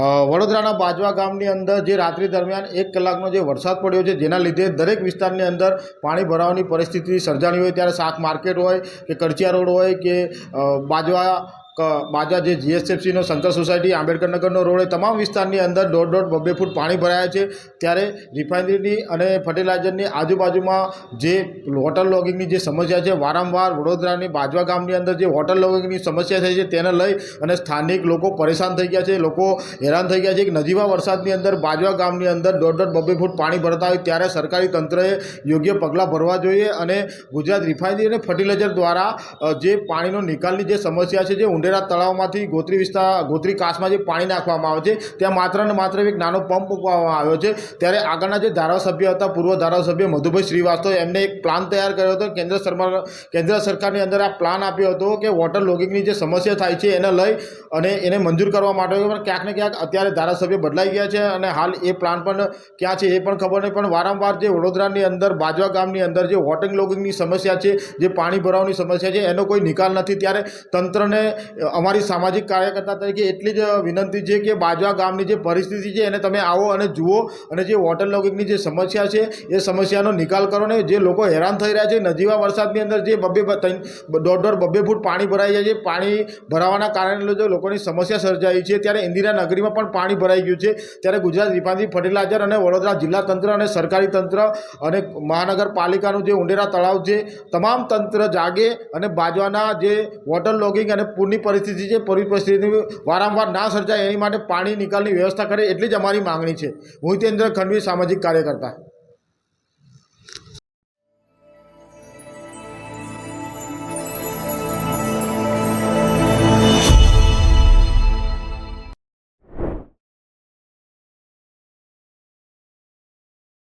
વડોદરાના બાજવા ગામની અંદર જે રાત્રિ દરમિયાન એક કલાકનો જે વરસાદ પડ્યો છે, જેના લીધે દરેક વિસ્તારની અંદર પાણી ભરાવાની પરિસ્થિતિ સર્જાણી હોય, ત્યારે શાક માર્કેટ હોય કે કરચિયા રોડ હોય કે બાજવા બાજવા જે જીએસએફસીનો શંકર સોસાયટી, આંબેડકરનગરનો રોડ એ તમામ વિસ્તારની અંદર દોઢ દોઢ બબ્બે ફૂટ પાણી ભરાયા છે. ત્યારે રિફાઇનરીની અને ફર્ટિલાઇઝરની આજુબાજુમાં જે વોટર લોગિંગની જે સમસ્યા છે, વારંવાર વડોદરાની બાજવા ગામની અંદર જે વોટર લોગિંગની સમસ્યા થઈ છે, તેને લઈ અને સ્થાનિક લોકો પરેશાન થઈ ગયા છે. લોકો હેરાન થઈ ગયા છે કે નજીવા વરસાદની અંદર બાજવા ગામની અંદર દોઢ દોઢ બબ્બે ફૂટ પાણી ભરતા હોય. ત્યારે સરકારી તંત્રએ યોગ્ય પગલાં ભરવા જોઈએ અને ગુજરાત રિફાઇનરી અને ફર્ટિલાઇઝર દ્વારા જે પાણીનો નિકાલની જે સમસ્યા છે, જે ઉંડેરા તળાવમાંથી ગોત્રી વિસ્તાર ગોત્રી કાસમાં જે પાણી નાખવામાં આવે છે, ત્યાં માત્ર ને માત્ર એક નાનો પંપ મૂકવામાં આવ્યો છે. ત્યારે આગળના જે ધારાસભ્ય હતા, પૂર્વ ધારાસભ્ય મધુભાઈ શ્રીવાસ્તવ, એમને એક પ્લાન તૈયાર કર્યો હતો. કેન્દ્ર સરકાર, કેન્દ્ર સરકારની અંદર આ પ્લાન આપ્યો હતો કે વોટર લોગિંગની જે સમસ્યા થાય છે, એને લઈ અને એને મંજૂર કરવા માટે પણ ક્યાંક ને ક્યાંક અત્યારે ધારાસભ્ય બદલાઈ ગયા છે અને હાલ એ પ્લાન પણ ક્યાં છે એ પણ ખબર નહીં. પણ વારંવાર જે વડોદરાની અંદર, બાજવા ગામની અંદર જે વોટર લોગિંગની સમસ્યા છે, જે પાણી ભરાવાની સમસ્યા છે, એનો કોઈ નિકાલ નથી. ત્યારે તંત્રને અમારી સામાજિક કાર્યકર્તા તરીકે એટલી જ વિનંતી છે કે બાજવા ગામની જે પરિસ્થિતિ છે એને તમે આવો અને જુઓ અને જે વોટર લોગિંગની જે સમસ્યા છે, એ સમસ્યાનો નિકાલ કરો ને જે લોકો હેરાન થઈ રહ્યા છે, નજીવા વરસાદની અંદર જે બબ્બે દોઢ દોઢ બબ્બે ફૂટ પાણી ભરાઈ જાય છે, પાણી ભરાવાના કારણે જો લોકોની સમસ્યા સર્જાઈ છે, ત્યારે ઇન્દિરા નગરીમાં પણ પાણી ભરાઈ ગયું છે, ત્યારે ગુજરાત રિફાઇનરી ફર્ટિલાઇઝર અને વડોદરા જિલ્લા તંત્ર અને સરકારી તંત્ર અને મહાનગરપાલિકાનું જે ઉંડેરા તળાવ છે, તમામ તંત્ર જાગે અને બાજવાના જે વોટર લોગિંગ અને પૂરની પરિસ્થિતિ છે પરિસ્થિતિ વારંવાર ના સર્જાય એની માટે પાણી નિકાલની વ્યવસ્થા કરે એટલી જ અમારી માંગણી છે. હું ખંડવી, સામાજિક કાર્યકર્તા.